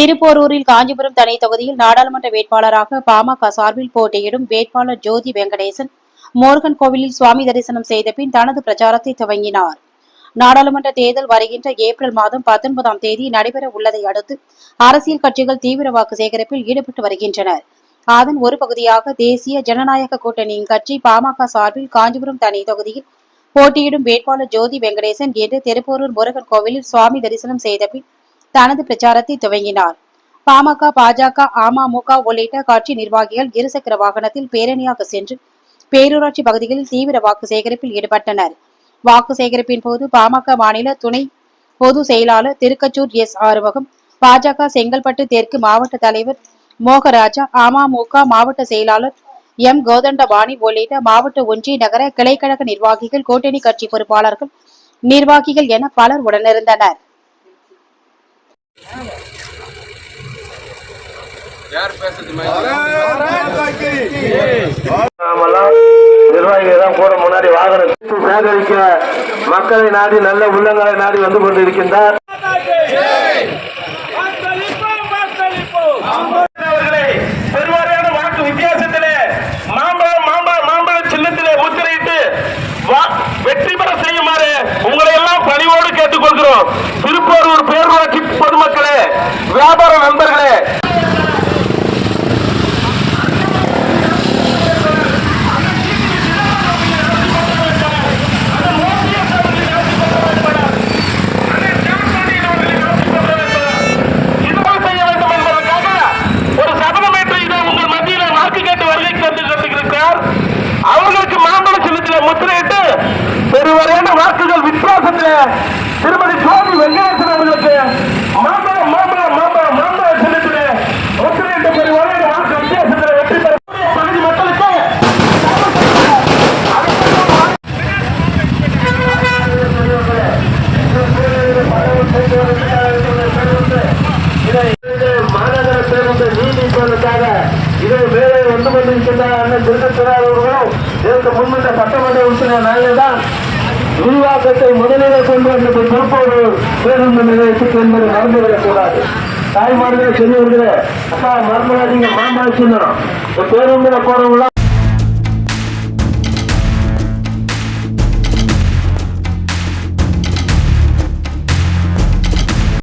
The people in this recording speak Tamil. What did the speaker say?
திருப்போரூரில் காஞ்சிபுரம் தனி தொகுதியில் நாடாளுமன்ற வேட்பாளராக பாமக சார்பில் போட்டியிடும் வேட்பாளர் ஜோதி வெங்கடேசன் மோர்கன் கோவிலில் சுவாமி தரிசனம் செய்த பின் தனது பிரச்சாரத்தை துவங்கினார். நாடாளுமன்ற தேர்தல் வருகின்ற ஏப்ரல் மாதம் பத்தொன்பதாம் தேதி நடைபெற உள்ளதை அடுத்து அரசியல் கட்சிகள் தீவிர வாக்கு சேகரிப்பில் ஈடுபட்டு வருகின்றனர். அதன் ஒரு பகுதியாக தேசிய ஜனநாயக கூட்டணியின் கட்சி பாமக சார்பில் காஞ்சிபுரம் தனி தொகுதியில் போட்டியிடும் வேட்பாளர் ஜோதி வெங்கடேசன் இன்று திருப்போரூர் முருகன் கோவிலில் சுவாமி தரிசனம் செய்த பின் தனது பிரச்சாரத்தை துவங்கினார். பாமக பாஜக அமமுக உள்ளிட்ட கட்சி நிர்வாகிகள் இருசக்கர வாகனத்தில் பேரணியாக சென்று பேரூராட்சி பகுதிகளில் தீவிர வாக்கு சேகரிப்பில் ஈடுபட்டனர். வாக்கு சேகரிப்பின் போது பாமக மாநில துணை பொது செயலாளர் திருக்கச்சூர் எஸ் ஆறுமுகம் பாஜக செங்கல்பட்டு தெற்கு மாவட்ட தலைவர் மோகராஜா அமமுக மாவட்ட செயலாளர் எம் கோதண்டபாணி உள்ளிட்ட மாவட்ட ஒன்றிய நகர கிளைக்கழக நிர்வாகிகள் கூட்டணி கட்சி பொறுப்பாளர்கள் நிர்வாகிகள் என பலர் உடனிருந்தனர். நாமெல்லாம் நிர்வாகிகள் தான் கூட முன்னாடி வாகனம் சேகரிக்க மக்களை நாடி நல்ல உள்ளங்களை நாடி வந்து கொண்டிருக்கின்றார். அவர்களே, பெருவாரியான வாக்கு வித்தியாசத்திலே மாம்பழம் மாம்பழம் மாம்பழ சின்னத்திலே முத்திரையிட்டு வா- வெற்றி பெற செய்யுமாறு உங்களை எல்லாம் பணிவோடு கேட்டுக்கொள்கிறோம். திருப்போரூர் வியாபார நண்பர்களே. அவர்களுக்கு மாம்பழ சின்னத்திலே முத்திரையிட்டு பெருவரையான வாக்குகள் வித்தியாசத்திலே திருமதி சுவாமி வெங்கடேஷ் அவர்களுக்கு மாம்பழம் மாம்பழம் மாம்பழம் மாம்பழ சின்னத்திலே முத்திரையிட்டு பெருவரையான வாக்கு வித்தியாசத்திலே வெற்றி பெற பகுதி மக்களுக்கு மாநகர பேருந்து நீதிப்பதற்காக இதை வேலை வந்து கொண்டிருக்கின்ற அண்ணன் திருக்கத்துறார் அவர்களும். இதற்கு முன்னிட்ட சட்டமன்ற உறுப்பினர் நாங்கள் விரிவாக்கத்தை முதலில் கொண்டு வந்த திருப்பூர் பேருந்து நிலையத்துக்கு என்பது மறந்துவிடக்கூடாது தாய்மார்களே பெரியவர்களே அப்பா மறந்துடாதீங்க மாமா சொன்னோம் இந்த பேருந்துல போறவங்களா